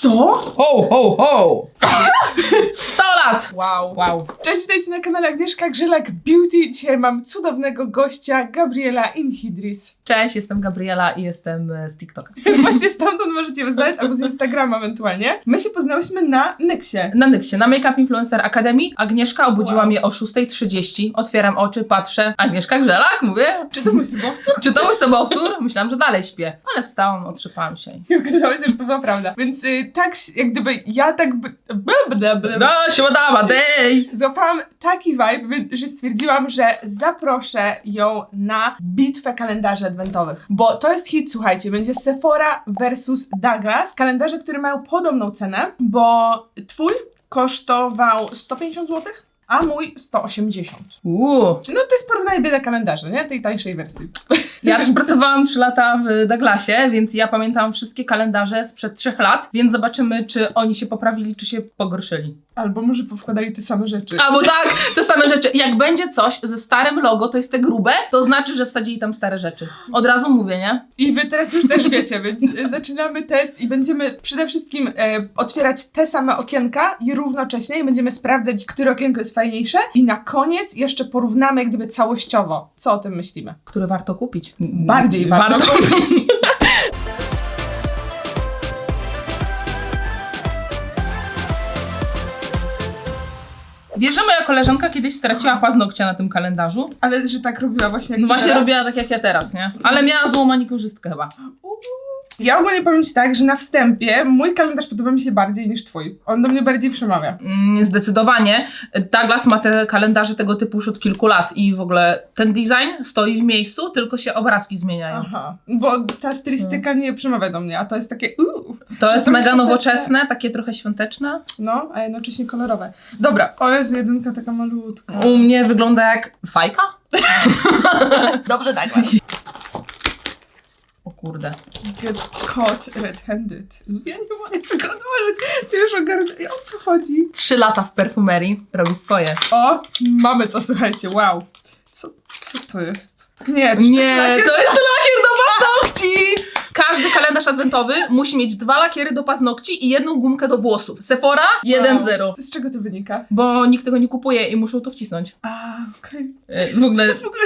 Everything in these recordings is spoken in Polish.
Co? Ho, ho, ho! 100 lat! Wow. Wow. Cześć, witajcie na kanale Agnieszka Grzelak Beauty. Dzisiaj mam cudownego gościa, Gabriela Inhidris. Cześć, jestem Gabriela i jestem e, z TikToka. Właśnie stamtąd możecie znaleźć, albo z Instagrama ewentualnie. My się poznałyśmy na Nexie. Na Nyksie, na Make Up Influencer Academy. Agnieszka obudziła Wow. mnie o 6.30. Otwieram oczy, patrzę. Agnieszka Grzelak, mówię. Czy to mój sobowtór? Czy to mój sobowtór? Myślałam, że dalej śpię. Ale wstałam, otrzepałam się. I okazało się, że to była prawda. Więc y, tak, się- jak gdyby ja tak by, bla, No, siładawa, dej! Złapałam taki vibe, że stwierdziłam, że zaproszę ją na bitwę kalendarzy adwentowych. Bo to jest hit, słuchajcie, będzie Sephora versus Douglas. Kalendarze, które mają podobną cenę, bo twój kosztował 150 zł, a mój 180. Uuu. No to jest porównanie bieda kalendarzy, nie? Tej tańszej wersji. Ja też pracowałam 3 lata w Douglasie, więc ja pamiętam wszystkie kalendarze sprzed 3 lat, więc zobaczymy, czy oni się poprawili, czy się pogorszyli. Albo może powkładali te same rzeczy. Albo tak, te same rzeczy. Jak będzie coś ze starym logo, to jest te grube, to znaczy, że wsadzili tam stare rzeczy. Od razu mówię, nie? I wy teraz już też wiecie, więc e, zaczynamy test i będziemy przede wszystkim e, otwierać te same okienka i równocześnie będziemy sprawdzać, które okienko jest fajniejsze i na koniec jeszcze porównamy jak gdyby całościowo. Co o tym myślimy? Które warto kupić. Bardziej warto kupić. Wiesz, że moja koleżanka kiedyś straciła paznokcia na tym kalendarzu? Ale że tak robiła właśnie jak No właśnie teraz? robiła tak jak ja teraz, nie? Ale miała złą manikurzystkę chyba. Ja ogólnie powiem Ci tak, że na wstępie mój kalendarz podoba mi się bardziej niż Twój. On do mnie bardziej przemawia. Mm, Zdecydowanie. Douglas ma te kalendarze tego typu już od kilku lat i w ogóle ten design stoi w miejscu, tylko się obrazki zmieniają. Aha. Bo ta stylistyka nie przemawia do mnie, a to jest takie uuu. To jest mega świąteczne. nowoczesne, takie trochę świąteczne. No, a jednocześnie kolorowe. Dobra, o Jezu, jedynka taka malutka. U mnie wygląda jak fajka? Dobrze, tak. O kurde. Get caught red-handed. Ja nie mogę tego odłożyć. Ty już ogarnę. O co chodzi? Trzy lata w perfumerii robi swoje. O, mamy to, słuchajcie, wow. Co, co to jest? Nie, czy Nie, to jest to lakier? jest lakier do paznokci! Każdy kalendarz adwentowy musi mieć dwa lakiery do paznokci i jedną gumkę do włosów. Sephora 1-0. Wow. To z czego to wynika? Bo nikt tego nie kupuje i muszą to wcisnąć. A, okej. E, W ogóle, W ogóle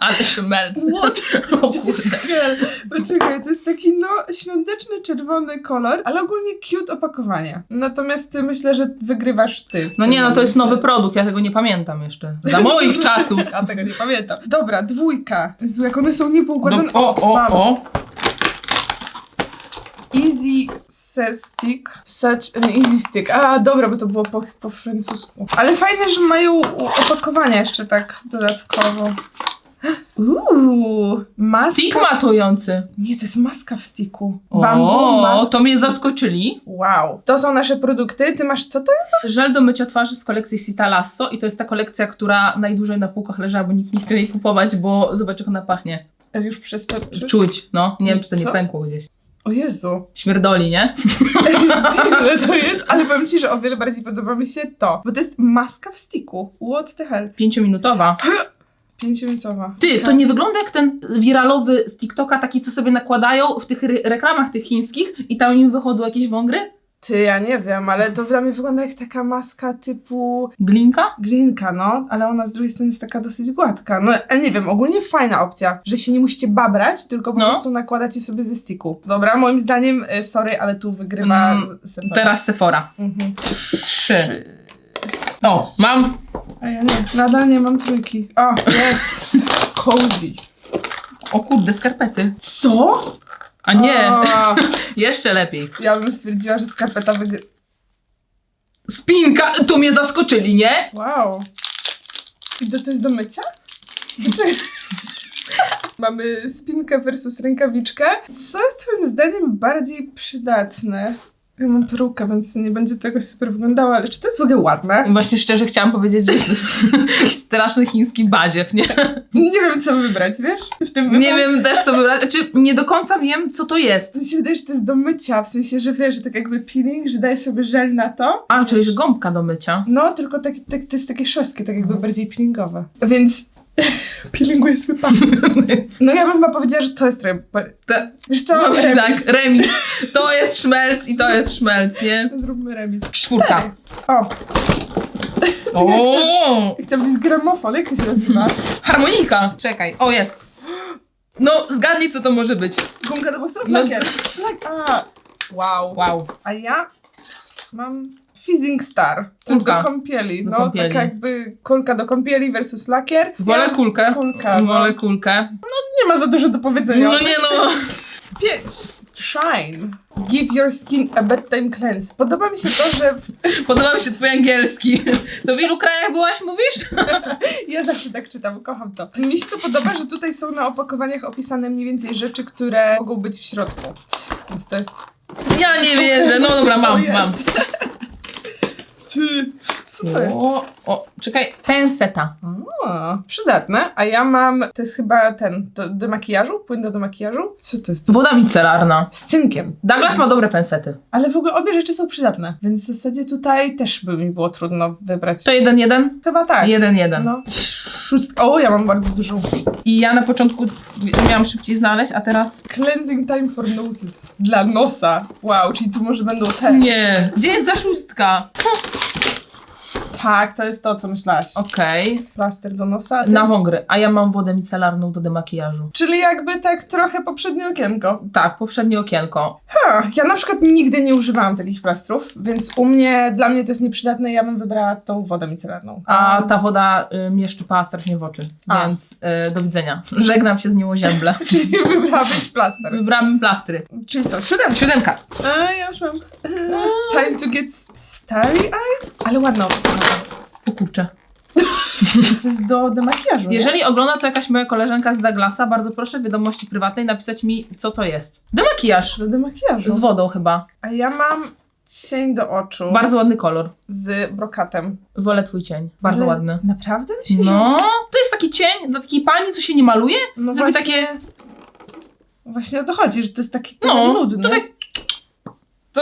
ale szmelc. What? O kurde. Poczekaj, to jest taki no świąteczny czerwony kolor, ale ogólnie cute opakowanie. Natomiast ty myślę, że wygrywasz ty. No nie, no to jest nowy produkt, ja tego nie pamiętam jeszcze. Za moich czasów. A tego nie pamiętam. Dobra, dwójka. Jezu, jak one są niepoukładane. O, mam. o, o. Easy stick. Such an easy stick. A, dobra, bo to było po, po francusku. Ale fajne, że mają opakowania jeszcze tak dodatkowo. Uuu, maska. Stick matujący. Nie, to jest maska w sticku. O, mask to mnie zaskoczyli. Wow. To są nasze produkty. Ty masz co to jest? Żel do mycia twarzy z kolekcji Sita Lasso i to jest ta kolekcja, która najdłużej na półkach leżała, bo nikt nie chciał jej kupować, bo zobacz jak ona pachnie. Już przestoczysz. Czuć, no. Nie wiem, czy to nie Co? pękło gdzieś. O Jezu. Śmierdoli, nie? Dziwne to jest, ale powiem ci, że o wiele bardziej podoba mi się to. Bo to jest maska w sticku. What the hell? Pięciominutowa. Pięciominutowa. Ty, to nie wygląda jak ten wiralowy z TikToka, taki co sobie nakładają w tych re- reklamach tych chińskich i tam im wychodzą jakieś wągry? Ty, ja nie wiem, ale to dla mnie wygląda jak taka maska typu Glinka? glinka, no, ale ona z drugiej strony jest taka dosyć gładka. No, ale nie wiem, ogólnie fajna opcja, że się nie musicie babrać, tylko po No. prostu nakładacie sobie ze sticku. Dobra, moim zdaniem, y, sorry, ale tu wygrywa Mm, Sephora. Teraz Sephora. Mhm. Trzy. O, mam. A ja nie, nadal nie mam trójki. O, jest! Cozy. O kurde, skarpety. Co? A nie, O, jeszcze lepiej. ja bym stwierdziła, że skarpeta wygrywa. Spinka, tu mnie zaskoczyli, nie? Wow. I to, to jest do mycia? Czekaj. Mamy spinkę versus rękawiczkę. Co jest twoim zdaniem bardziej przydatne? Ja mam perukę, więc nie będzie to jakoś super wyglądało, ale czy to jest w ogóle ładne? Właśnie szczerze chciałam powiedzieć, że jest straszny chiński badziew, nie? Nie wiem, co wybrać, wiesz? W tym Nie wiem też co wybrać, czy nie do końca wiem co to jest. Mi się wydaje, że to jest do mycia, w sensie, że wiesz, że tak jakby peeling, że dajesz sobie żel na to. A, czyli że gąbka do mycia. No, tylko tak, tak, to jest takie szorstkie, tak jakby bardziej peelingowe. Więc Pielęguje swój palce. No ja bym chyba powiedziała, że to jest trochę... Te- Wiesz co, remis. tak, remis. To jest szmelc i to jest szmelc, nie? Zróbmy remis. Czwórka. O, O, chciałam powiedzieć gramofon, jak to się nazywa? harmonika. Czekaj, o jest. No, zgadnij co to może być. Gumka do włosów? No. Lakier. Lak- a, wow. Wow. A ja mam Fizzing Star. To jest Kulka. do kąpieli. Do no, kąpieli. taka jakby kulka do kąpieli versus lakier. Wolę ja, kulkę. kulka, no. Wolę kulkę. Nie ma za dużo do powiedzenia. No nie no. Pięć. Shine. Give your skin a bedtime cleanse. Podoba mi się to, że Podoba mi się twój angielski. To w ilu krajach byłaś, mówisz? ja zawsze tak czytam, kocham to. Mi się to podoba, że tutaj są na opakowaniach opisane mniej więcej rzeczy, które mogą być w środku. Więc to jest... Ja nie wierzę. No dobra, mam, jest. mam. Ty, co to jest? O, o, czekaj, penseta. O, przydatne. A ja mam, to jest chyba ten, do, do makijażu, płyn do, do makijażu. Co to jest? Woda micelarna. Z cynkiem. Douglas ma dobre pensety. Ale w ogóle obie rzeczy są przydatne, więc w zasadzie tutaj też by mi było trudno wybrać. To jeden, jeden? Chyba tak. Jeden, jeden. No. Szóstka. O, ja mam bardzo dużą. I ja na początku miałam szybciej znaleźć, a teraz... Cleansing time for noses. Dla nosa. Wow, czyli tu może będą te. Nie. Gdzie jest ta szóstka? ちょっと。Tak, to jest to, co myślałaś. Okej. Plaster do nosa. ty- Na wągry. A ja mam wodę micelarną do demakijażu. Czyli jakby tak trochę poprzednie okienko. Tak, poprzednie okienko. Ha, ja na przykład nigdy nie używałam takich plastrów, więc u mnie, dla mnie to jest nieprzydatne i ja bym wybrała tą wodę micelarną. A ta woda y, mnie szczypała strasznie w oczy. A. Więc y, do widzenia. Żegnam się z nią o zięble. Czyli wybrałabyś plaster. Wybrałam plastry. Czyli co, siódemka. Siódemka. A, ja już mam. Time to get starry-eyed? Ale ładno. O kurczę. To jest do, do makijażu, nie? Jeżeli ogląda to jakaś moja koleżanka z Douglasa, bardzo proszę w wiadomości prywatnej napisać mi, co to jest. Demakijaż. Do, do makijażu. Z wodą chyba. A ja mam cień do oczu Bardzo ładny kolor. z brokatem. Wolę twój cień. Bardzo Ale ładny. Naprawdę myślisz, że... No, to jest taki cień dla takiej pani, co się nie maluje. No Zrobi takie... Właśnie o to chodzi, że to jest taki No, nudny. to tak-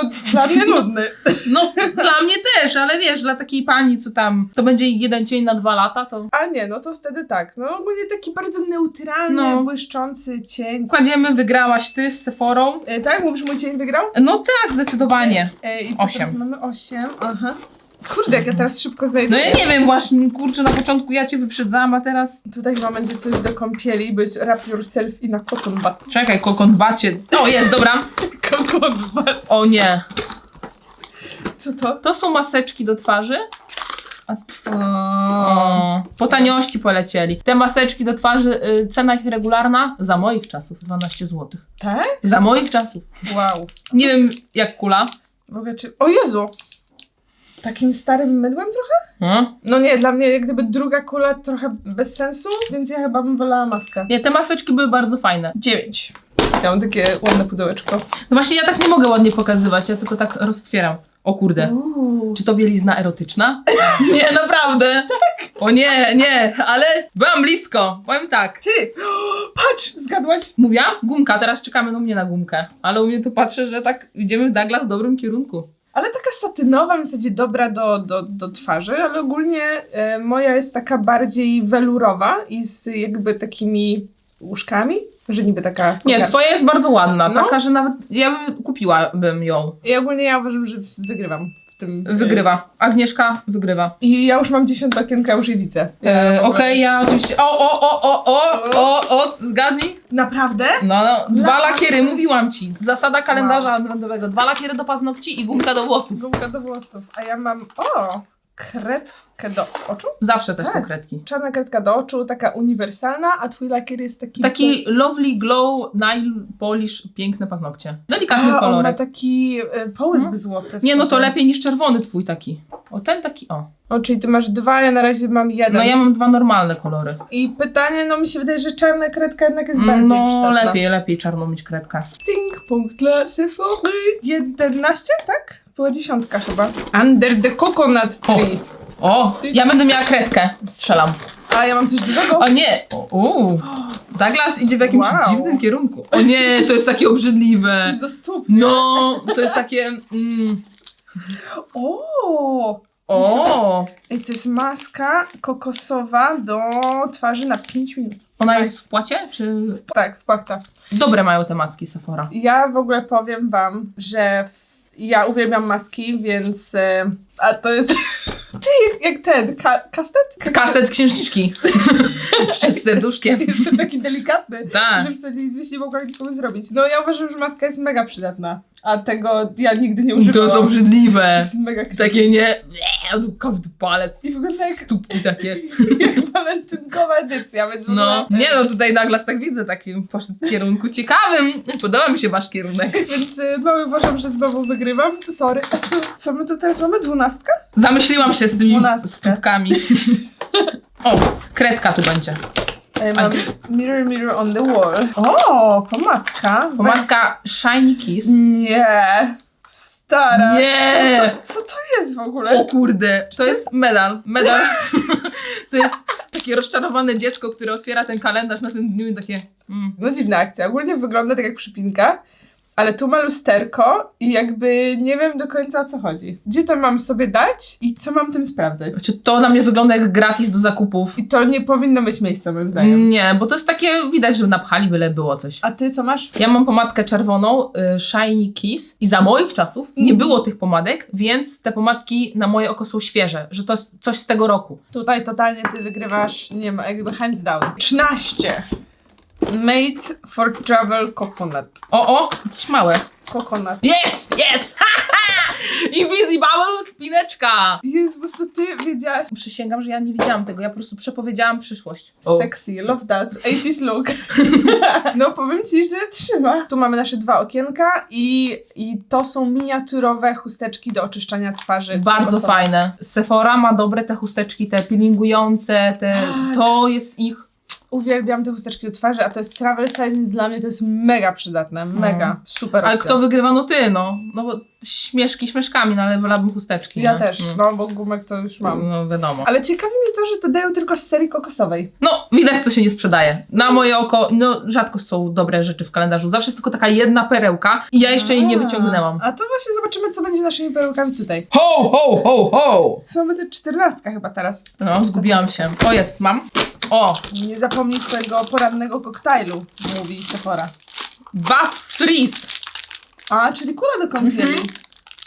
To dla mnie nudny. No, dla mnie też, ale wiesz, dla takiej pani, co tam, to będzie jeden cień na dwa lata, to A nie, no to wtedy tak. No ogólnie taki bardzo neutralny, No. błyszczący cień. kładziemy, wygrałaś ty z Sephorą. E, tak? Mówisz, mój cień wygrał? No tak, zdecydowanie. E, I co Osiem. teraz mamy? Osiem. Aha. Kurde, jak ja teraz szybko znajduję. No ja nie wiem, właśnie, kurczę, na początku ja cię wyprzedzałam, a teraz... Tutaj chyba będzie coś do kąpieli, bo jest wrap yourself in a cotton bud. Czekaj, kokon bacie. O, jest, dobra. Cotton bud. O nie. Co to? To są maseczki do twarzy. O. O, po taniości polecieli. Te maseczki do twarzy, y, cena ich regularna za moich czasów 12 zł. Tak? Za moich czasów. Wow. Nie wiem jak kula. W ogóle czy... O Jezu! Takim starym mydłem trochę? No. No nie, dla mnie jak gdyby druga kula trochę bez sensu, więc ja chyba bym wolała maskę. Nie, te maseczki były bardzo fajne. Dziewięć. Ja mam takie ładne pudełeczko. No właśnie ja tak nie mogę ładnie pokazywać, ja tylko tak roztwieram. O kurde. Uuu. Czy to bielizna erotyczna? Nie, naprawdę. O nie, nie, ale byłam blisko. Powiem tak. Ty! Patrz! Zgadłaś? Mówiłam? Gumka, teraz czekamy na mnie na gumkę. Ale u mnie tu patrzę, że tak idziemy w Douglas w dobrym kierunku. Ale taka satynowa, w zasadzie dobra do, do, do twarzy, ale ogólnie e, moja jest taka bardziej welurowa i z jakby takimi łóżkami, że niby taka... Nie, twoja jest bardzo ładna, No. taka, że nawet ja bym kupiłabym ją. I ogólnie ja uważam, że wygrywam tym. e, Wygrywa. Agnieszka wygrywa. I ja już mam dziesiąte okienko, ja już je widzę. E, Okej, ja oczywiście. O, o, o, o, o, o, o, zgadnij. Naprawdę? No, no, dwa La- lakiery, mówiłam ci. Zasada kalendarza adwentowego. Dwa lakiery do paznokci i gumka do włosów. Gumka do włosów. A ja mam, o, kredkę do oczu? Zawsze też są Tak. kredki. Czarna kredka do oczu, taka uniwersalna, a twój lakier jest taki... Taki lovely glow nail polish, piękne paznokcie. Delikatny a, on ma kolorek. taki e, połysk No. złoty. w Nie, no to sobie. lepiej niż czerwony twój taki. O, ten taki, o. O, czyli ty masz dwa, ja na razie mam jeden. No ja mam dwa normalne kolory. I pytanie, no mi się wydaje, że czarna kredka jednak jest bardziej No, przydatna. lepiej, lepiej czarną mieć kredkę. Cink, punkt dla Sephory. 11, tak? Była dziesiątka chyba. Under the coconut tree. O, ja będę miała kredkę. Strzelam. A ja mam coś dużego? O nie! Uuu. Douglas idzie w jakimś Wow. dziwnym kierunku. O nie, to jest takie To obrzydliwe. jest do stóp. No, to jest takie... Mm, O! O! Ej, to jest maska kokosowa do twarzy na 5 minut. Ona jest w płacie, czy... Tak, wpłata. Dobre mają te maski Sephora. Ja w ogóle powiem wam, że ja uwielbiam maski, więc... E, a to jest... Ty, jak ten, ka kastet? Kastet księżniczki. Z serduszkiem. Jeszcze taki delikatny. Tak. Że w zasadzie nic byś nie mogła nikomu zrobić. No ja uważam, że maska jest mega przydatna, a tego ja nigdy nie używałam. To jest obrzydliwe. jest mega. Takie nie... Każdy palec. I wygląda jak, Stópki takie. jak walentynkowa edycja, więc w No, ogóle- nie no, tutaj Douglas tak widzę, takim poszedł w kierunku ciekawym. Podoba mi się wasz kierunek. Więc y, no uważam, że znowu wygrywam. Sorry. Co my tu teraz mamy? Dwunastka? Zamyśliłam się z tymi Dwunastkę. stópkami. O, kredka tu będzie. E, mam mirror, mirror on the wall. O, pomadka. Pomadka Shiny Kiss. Nie. Stara. Nie. Co to, co to jest w ogóle? O kurde, to jest medal. Medal. To jest takie rozczarowane dziecko, które otwiera ten kalendarz na tym dniu i takie... Mm. No dziwna akcja. Ogólnie wygląda tak jak przypinka, ale tu ma lusterko i jakby nie wiem do końca o co chodzi. Gdzie to mam sobie dać i co mam tym sprawdzać? Znaczy, to na mnie wygląda jak gratis do zakupów. I to nie powinno mieć miejsca moim zdaniem. Nie, bo to jest takie, widać, że napchali byle było coś. A ty co masz? Ja mam pomadkę czerwoną, y, Shiny Kiss i za moich czasów nie Mhm. było tych pomadek, więc te pomadki na moje oko są świeże, że to jest coś z tego roku. Tutaj totalnie ty wygrywasz, nie ma, jakby hands down. 13. Made for travel coconut. O, o, jakieś małe. Coconut. Yes, yes! Invisible spineczka! Jest po prostu ty wiedziałaś. Przysięgam, że ja nie widziałam tego, ja po prostu przepowiedziałam przyszłość. Sexy, love that, 80s look. no powiem ci, że trzyma. Tu mamy nasze dwa okienka i, i to są miniaturowe chusteczki do oczyszczania twarzy. Bardzo kokosowe. fajne. Sephora ma dobre te chusteczki, te peelingujące, te, Tak. to jest ich Uwielbiam te chusteczki do twarzy, a to jest travel size, więc dla mnie to jest mega przydatne. Mega. Super Ale kto wygrywa? No ty, no. No bo śmieszki śmieszkami, no ale wolałabym chusteczki. Ja nie? też, Mm. no bo gumek to już mam. No wiadomo. Ale ciekawi mnie to, że to dają tylko z serii kokosowej. No, widać, co się nie sprzedaje. Na moje oko, no rzadko są dobre rzeczy w kalendarzu. Zawsze jest tylko taka jedna perełka i ja jeszcze jej nie A, wyciągnęłam. A to właśnie zobaczymy, co będzie naszymi perełkami tutaj. Ho, ho, ho, ho! Co mamy te czternastka chyba teraz. No, zgubiłam się. O, jest, mam. O, Nie zapomnij swojego porannego koktajlu, mówi Sephora. Freeze. A, czyli kula do kąpieli. Mhm.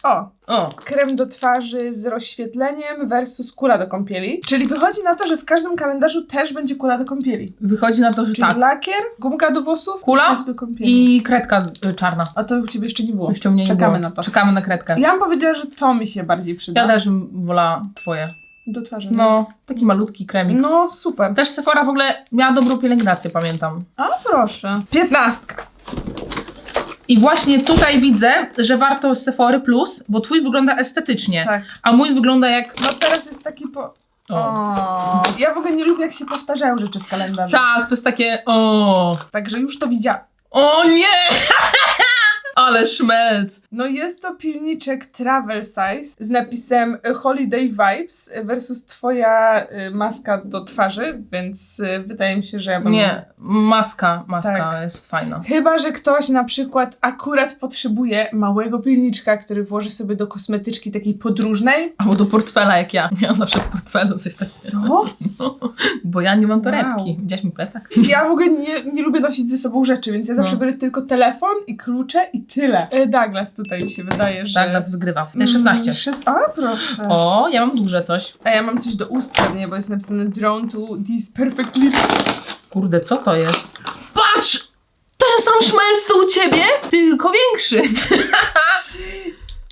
O, O, krem do twarzy z rozświetleniem versus kula do kąpieli. Czyli wychodzi na to, że w każdym kalendarzu też będzie kula do kąpieli. wychodzi na to, że Czyli tak. lakier, gumka do włosów, Kula kula do kąpieli. I kredka y, czarna. A to u ciebie jeszcze nie było. Jeszcze u mnie nie Czekamy było. na to. Czekamy na kredkę. Ja bym powiedziała, że to mi się bardziej przyda. Ja też bym wolała twoje. Do twarzy. No, taki malutki kremik. No, super. Też Sephora w ogóle miała dobrą pielęgnację, pamiętam. A proszę. Piętnastka. I właśnie tutaj widzę, że warto Sephory Plus, bo twój wygląda estetycznie, Tak. a mój wygląda jak... No teraz jest taki po... O. O. Ja w ogóle nie lubię, jak się powtarzają rzeczy w kalendarzu. Tak, to jest takie... O, Także już to widziałam. o nie! Ale szmelc. No jest to pilniczek travel size z napisem Holiday Vibes versus twoja y, maska do twarzy, więc y, wydaje mi się, że ja bym... Nie, maska, maska Tak. jest fajna. Chyba, że ktoś na przykład akurat potrzebuje małego pilniczka, który włoży sobie do kosmetyczki takiej podróżnej. Albo do portfela jak ja. Ja zawsze w portfelu coś takiego. Co? No, bo ja nie mam torebki. Wow. Widziałaś mi plecak? Ja w ogóle nie, nie lubię nosić ze sobą rzeczy, więc ja zawsze No. biorę tylko telefon i klucze i tyle. E, Douglas tutaj mi się wydaje, że... Douglas wygrywa. Mm, 16. szes- A, proszę. O, ja mam duże coś. A ja mam coś do ust pewnie, bo jest napisane drawn to these perfect lips. Kurde, co to jest? Patrz! Ten sam szmelc co u ciebie, tylko większy.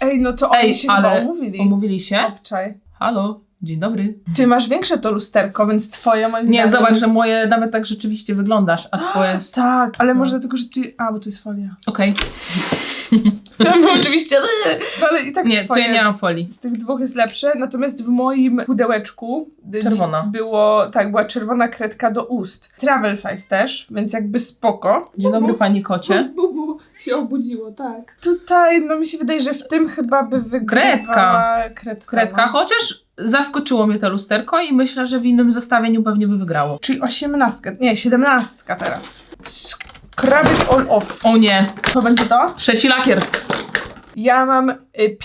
Ej, no to oni Ej, się ale chyba umówili. Omówili się? Obczaj. Halo, dzień dobry. Ty masz większe to lusterko, więc twoje moim Nie, zobacz, jest... że moje nawet tak rzeczywiście wyglądasz, a twoje jest... Tak, ale może No. dlatego, że ty... A, bo tu jest folia. Okej. No oczywiście, no ale i tak Nie, to ja nie mam folii. Z tych dwóch jest lepsze, natomiast w moim pudełeczku y, Czerwona. było, tak, była czerwona kredka do ust. Travel size też, więc jakby spoko. Dzień dobry, pani kocie. Bubu się obudziło, tak. Tutaj, no mi się wydaje, że w tym chyba by wygrywała Kredka. kredka. Kredka, no. chociaż zaskoczyło mnie to lusterko i myślę, że w innym zestawieniu pewnie by wygrało. Czyli osiemnastka, nie, siedemnastka teraz. It all off. O nie, To będzie to? trzeci lakier. Ja mam y,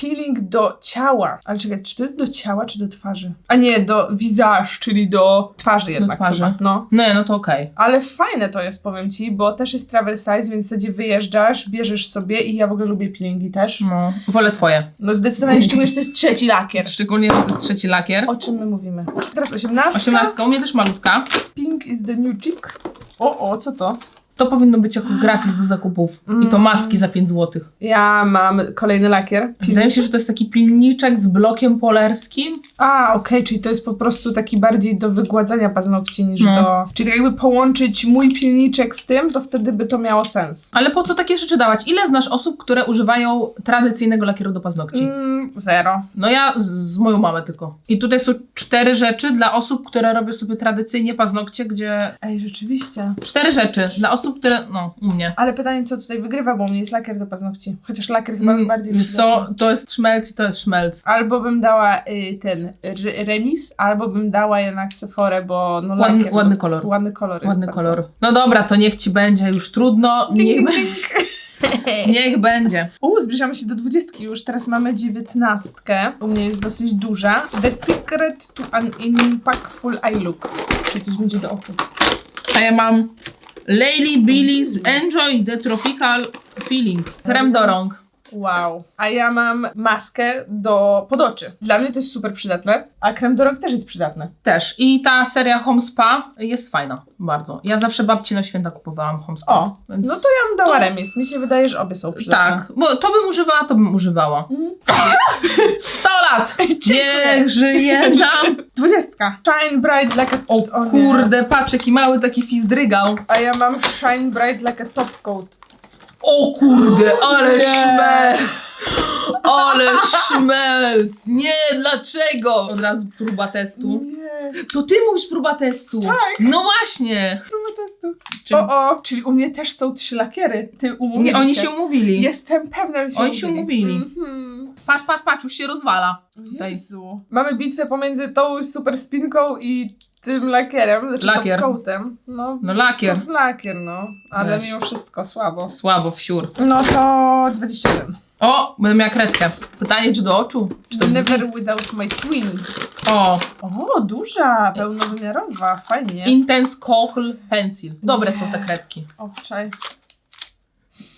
peeling do ciała. Ale czekaj, czy to jest do ciała, czy do twarzy? A nie, do visage, czyli do twarzy jednak twarzy. chyba. No. No, no to okej. Ale fajne to jest, powiem ci, bo też jest travel size, więc w zasadzie wyjeżdżasz, bierzesz sobie i ja w ogóle lubię peelingi też. No, wolę twoje. No zdecydowanie, szczególnie, że to jest trzeci lakier. Szczególnie, że to jest trzeci lakier. O czym my mówimy? Teraz osiemnastka. Osiemnastka, u mnie też malutka. Pink is the new chick. O, o, co to? To powinno być jako gratis do zakupów. I to Mm. maski za 5 zł. Ja mam kolejny lakier. Wydaje mi się, że to jest taki pilniczek z blokiem polerskim. A, okej, czyli to jest po prostu taki bardziej do wygładzania paznokci niż No. do... Czyli tak jakby połączyć mój pilniczek z tym, to wtedy by to miało sens. Ale po co takie rzeczy dawać? Ile znasz osób, które używają tradycyjnego lakieru do paznokci? Mm, zero. No ja z, z moją mamę tylko. I tutaj są cztery rzeczy dla osób, które robią sobie tradycyjnie paznokcie, gdzie... Ej, rzeczywiście. Cztery rzeczy dla osób, które... No, u mnie. Ale pytanie, co tutaj wygrywa, bo u mnie jest lakier do paznokci. Chociaż lakier chyba Mm, bardziej Wiesz co, to jest szmelc i to jest szmelc. Albo bym dała y, ten r- remis, albo bym dała jednak Sephorę, bo no Ładny- lakier. ładny no, kolor. Ładny kolor jest Ładny bardzo. kolor. No dobra, to niech ci będzie już trudno. Niech, be- ding. niech będzie. U, zbliżamy się do dwudziestki już. Teraz mamy dziewiętnastkę. U mnie jest dosyć duża. The secret to an impactful eye look. Czyli coś będzie do oczu. A ja mam Layli Billy's Enjoy the Tropical Feeling. Krem do rąk. Wow. A ja mam maskę do pod oczy. Dla mnie to jest super przydatne, a krem do rąk też jest przydatny. Też. I ta seria Home Spa jest fajna. Bardzo. Ja zawsze babci na święta kupowałam Home Spa. O, więc... no to ja bym dała To- remis. Mi się wydaje, że obie są przydatne. Tak, bo to bym używała, to bym używała. Mhm. 100 lat! Niech żyje nam! Dwudziestka. Shine bright like a... O O kurde, patrz jaki mały taki fizdrygał. A ja mam shine bright like a top coat. O kurde, ale Nie. szmelc! Ale szmelc! Nie, dlaczego? Od razu próba testu. Nie. To ty mówisz próba testu. Tak. No właśnie. Próba testu. Czy... O, o, czyli u mnie też są trzy lakiery. Ty umówili Nie, oni się umówili. Jestem pewna, że się Oni się umówili. Mhm. Patrz, patrz, patrz, już się rozwala. Tutaj. Jezu. Mamy bitwę pomiędzy tą super spinką i tym lakierem, znaczy Lakier. top coatem. No, No lakier. To lakier, no. Ale Weź. mimo wszystko słabo. Słabo wsiur. No to 21. O, będę miała kredkę. Pytanie, czy do oczu? Czy to Never without my twin. O, O, duża, pełnowymiarowa, fajnie. Intense Kohl Pencil. Dobre są te kredki. Obczaj.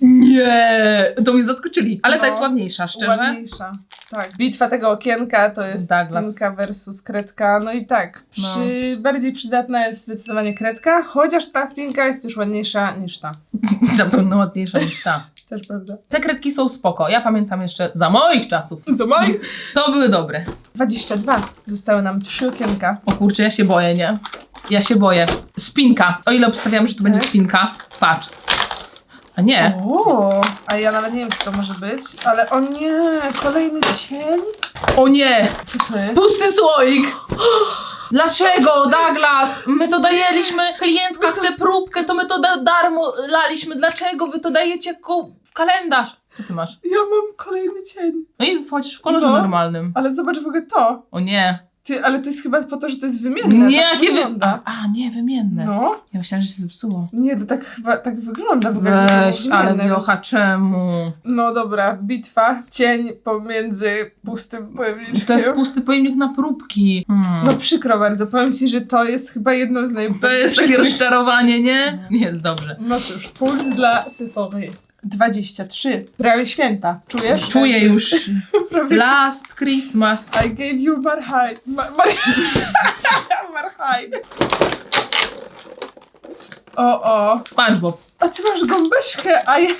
Nie, to mnie zaskoczyli. Ale ta No, jest ładniejsza, szczerze. Ładniejsza. Tak. Bitwa tego okienka to jest Douglas. spinka versus kredka. No i tak, No. przy... bardziej przydatna jest zdecydowanie kredka, chociaż ta spinka jest już ładniejsza niż ta. Na pewno ładniejsza niż ta. Też prawda. Te kredki są spoko. Ja pamiętam jeszcze za moich czasów. Za moich? To były dobre. 22. Zostały nam trzy okienka. O kurczę, ja się boję, nie? Ja się boję. Spinka. O ile obstawiam, że to będzie Tak. spinka. Patrz. A nie. O, a ja nawet nie wiem, co to może być, ale o nie, kolejny cień? O nie! Co to jest? Pusty słoik! Dlaczego, Douglas? My to dajeliśmy, klientka chce próbkę, to my to da darmo laliśmy. Dlaczego wy to dajecie ko- w kalendarz? Co ty masz? Ja mam kolejny cień. No i wchodzisz w kolorze No. normalnym. Ale zobacz w ogóle to. O nie. Ty, ale to jest chyba po to, że to jest wymienne. Nie, tak wygląda. A, a, nie, wymienne. No. Ja myślałam, że się zepsuło. Nie, to tak chyba tak wygląda było Weź, ale wiocha, czemu? No dobra, bitwa, cień pomiędzy pustym pojemniczkiem. To jest pusty pojemnik na próbki. Hmm. No przykro bardzo, powiem ci, że to jest chyba jedno z najbardziej To jest takie rozczarowanie, nie? Nie jest dobrze. No cóż, punkt dla Sephory. 23. Prawie święta. Czujesz? Czuję już. Prawie. Last Christmas. I gave you marhaj. Mar mar marhaj. O, o. SpongeBob. A ty masz gąbeczkę, a ja,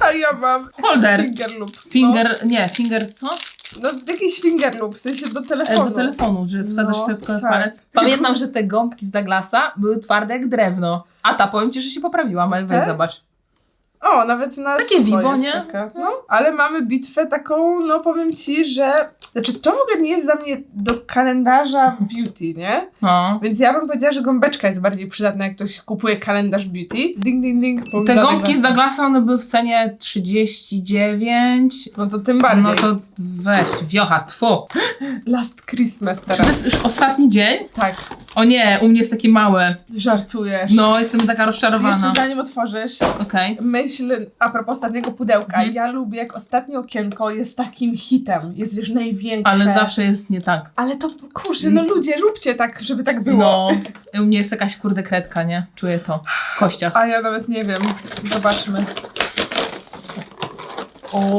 a ja mam Holder. finger loop. Finger, nie, finger co? No, no jakiś finger loop, w sensie do E, telefonu. do telefonu, że wsadzasz No, tylko tak. palec. Pamiętam, że te gąbki z Douglasa były twarde jak drewno. A ta, powiem ci, że się poprawiłam, ale weź zobacz. O, nawet na Takie sucho jest nie? Taka. No, ale mamy bitwę taką, no powiem ci, że... Znaczy, to w ogóle nie jest dla mnie do kalendarza beauty, nie? No. Więc ja bym powiedziała, że gąbeczka jest bardziej przydatna, jak ktoś kupuje kalendarz beauty. Ding, ding, ding. Te gąbki z Douglasa. One były w cenie 39. No to tym bardziej. No to weź, wiocha, tfu. Last Christmas Czy teraz. to jest już ostatni dzień? Tak. O nie, u mnie jest takie małe. Żartujesz. No, jestem taka Jeszcze rozczarowana. zanim otworzysz, Okej. myśl a propos ostatniego pudełka. Mhm. Ja lubię, jak ostatnie okienko jest takim hitem. Jest, wiesz, największe. Ale zawsze jest nie tak. Ale to, kurczę, no ludzie, róbcie tak, żeby tak było. No, u mnie jest jakaś kurde kredka, nie? Czuję to w kościach. A ja nawet nie wiem. Zobaczmy. O!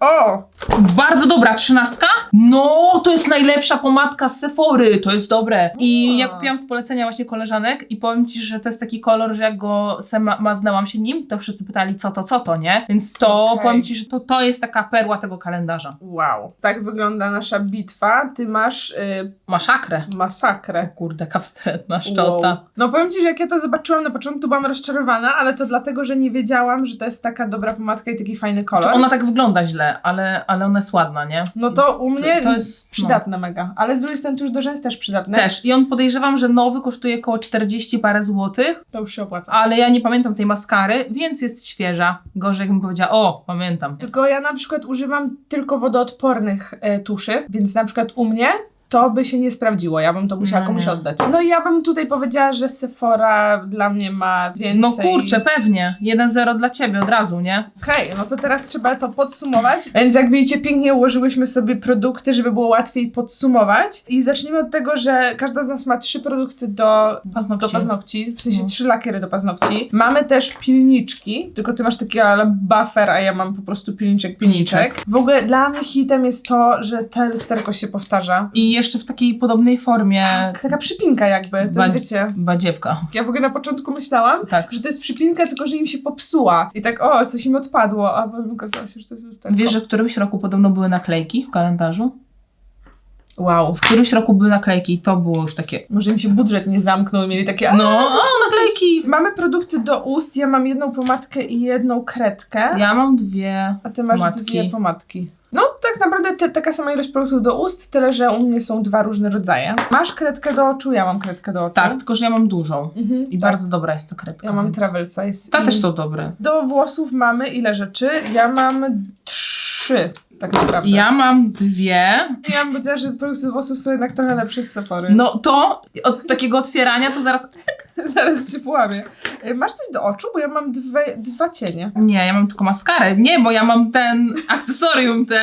O! Bardzo dobra, trzynastka? No, to jest najlepsza pomadka z Sephory, to jest dobre. I ja kupiłam z polecenia właśnie koleżanek i powiem Ci, że to jest taki kolor, że jak go sama maznęłam się nim, to wszyscy pytali co to, co to, nie? Więc to, Okej. powiem Ci, że to, to jest taka perła tego kalendarza. Wow. Tak wygląda nasza bitwa. Ty masz y, Maszakrę. masakrę. Kurde, jaka wstrętna szczota. Wow. No powiem Ci, że jak ja to zobaczyłam na początku, byłam rozczarowana, ale to dlatego, że nie wiedziałam, że to jest taka dobra pomadka i taki fajny kolor. Ona tak wygląda źle, ale, ale ona jest ładna, nie? No to u mnie To- to jest- no. przydatne mega. Ale z drugiej strony tuż do rzęs też przydatne. Też. I on podejrzewam, że nowy kosztuje około 40 parę złotych, To już się opłaca. ale ja nie pamiętam tej maskary, więc jest świeża. Gorzej jakbym powiedziała, o, pamiętam. Tylko ja na przykład używam tylko wodoodpornych e, tuszy, więc na przykład u mnie to by się nie sprawdziło. Ja bym to musiała No komuś oddać. No i ja bym tutaj powiedziała, że Sephora dla mnie ma więcej. No kurczę, pewnie. 1-0 dla ciebie od razu, nie? Okej, no to teraz trzeba to podsumować. Więc jak widzicie, pięknie ułożyłyśmy sobie produkty, żeby było łatwiej podsumować. I zacznijmy od tego, że każda z nas ma trzy produkty do, Paznokci. do paznokci, w sensie No. trzy lakiery do paznokci. Mamy też pilniczki, tylko ty masz taki buffer, a ja mam po prostu pilniczek, pilniczek. W ogóle dla mnie hitem jest to, że te lusterko się powtarza. I jeszcze w takiej podobnej formie Taka przypinka jakby, to jest Bad- wiecie. badziewka. Ja w ogóle na początku myślałam, Tak. że to jest przypinka, tylko że im się popsuła. I tak, o, coś im odpadło, a potem okazało się, że to jest lusterko. Wiesz, że w którymś roku podobno były naklejki w kalendarzu? Wow. W którymś roku były naklejki i to było już takie. Może im się budżet nie zamknął i mieli takie. "A, No, o, naklejki! coś-" Mamy produkty do ust. Ja mam jedną pomadkę i jedną kredkę. Ja mam dwie. A ty masz pomadki. dwie pomadki. No, tak naprawdę te, taka sama ilość produktów do ust, tyle że u mnie są dwa różne rodzaje. Masz kredkę do oczu, ja mam kredkę do oczu. Tak, tylko że ja mam dużą. Mhm, I tak. bardzo dobra jest ta kredka. Ja mam travel size. Ta i też są dobre. Do włosów mamy ile rzeczy? Ja mam trzy, tak naprawdę. Ja mam dwie. Ja bym powiedziała, że produkty włosów są jednak trochę lepsze z Sephory. No to od takiego otwierania to zaraz. Zaraz się połamię. Y, Masz coś do oczu? Bo ja mam dwie, dwa cienie. Nie, ja mam tylko maskarę. Nie, bo ja mam ten akcesorium, te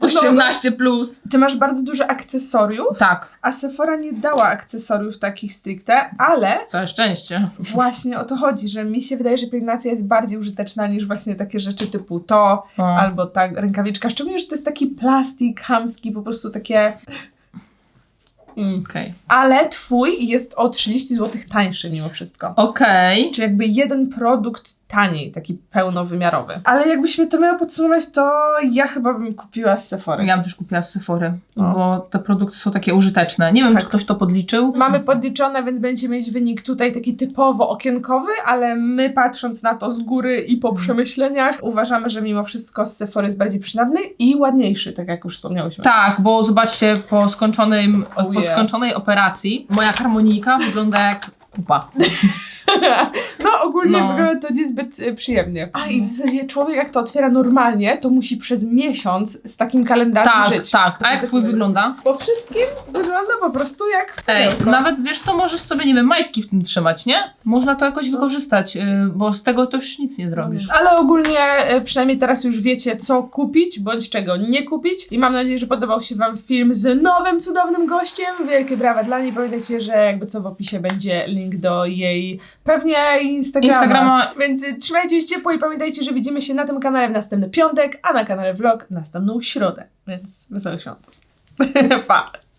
18. Plus. Ty masz bardzo dużo akcesoriów, Tak, a Sephora nie dała akcesoriów takich stricte, ale całe szczęście. właśnie o to chodzi, że mi się wydaje, że pielęgnacja jest bardziej użyteczna niż właśnie takie rzeczy typu to, O. albo ta rękawiczka. Szczególnie, że to jest taki plastik chamski, po prostu takie... Mm. Okej. Ale twój jest o 30 zł tańszy mimo wszystko. Okej. Czy jakby jeden produkt taniej, taki pełnowymiarowy. Ale jakbyśmy to miały podsumować, to ja chyba bym kupiła z Sephory. Ja bym też kupiła z Sephory, bo te produkty są takie użyteczne. Nie wiem, Tak. czy ktoś to podliczył. Mamy podliczone, więc będziecie mieć wynik tutaj taki typowo okienkowy, ale my patrząc na to z góry i po przemyśleniach uważamy, że mimo wszystko z Sephory jest bardziej przynadny i ładniejszy, tak jak już wspomniałyśmy. Tak, bo zobaczcie, po, skończonym, Oh po yeah. skończonej operacji moja harmonika wygląda jak kupa. No ogólnie No. wygląda to niezbyt y, przyjemnie. A i w zasadzie człowiek jak to otwiera normalnie, to musi przez miesiąc z takim kalendarzem Tak, żyć. tak. A jak twój wygląda? Po wszystkim wygląda po prostu jak Ej, pudełko. nawet wiesz co, możesz sobie, nie wiem, majtki w tym trzymać, nie? Można to jakoś wykorzystać, y, bo z tego to już nic nie zrobisz. Ale ogólnie e, przynajmniej teraz już wiecie, co kupić, bądź czego nie kupić. I mam nadzieję, że podobał się Wam film z nowym, cudownym gościem. Wielkie brawa dla niej. Pamiętajcie, że jakby co w opisie będzie link do jej pewnie Instagrama. Instagrama. Więc trzymajcie się ciepło i pamiętajcie, że widzimy się na tym kanale w następny piątek, a na kanale vlog następną środę. Więc wesołych świąt. pa!